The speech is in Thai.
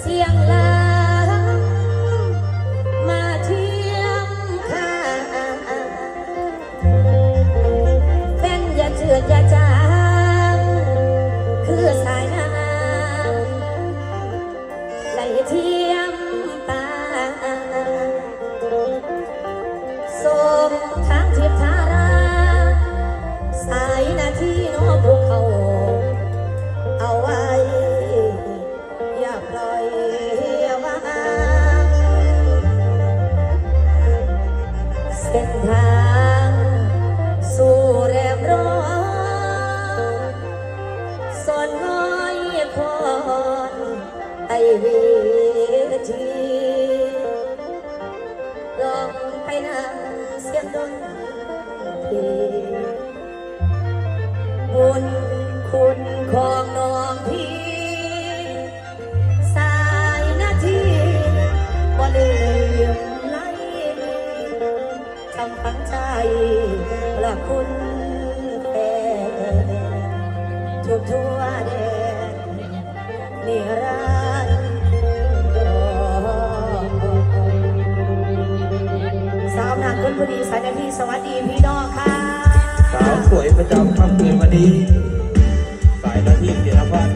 siang lah ของน้องพี่ สายนาทีบ่ลืมไหลทำฝังใจละคุณแผ่ทุกทั่วแดนนิรันดรสาวนาคนพอดีสายนาทีสวัสดีพี่น้องค่ะ สาวสวยประจำค่ำคืนวันนี้ายนาทีเจรพรครับ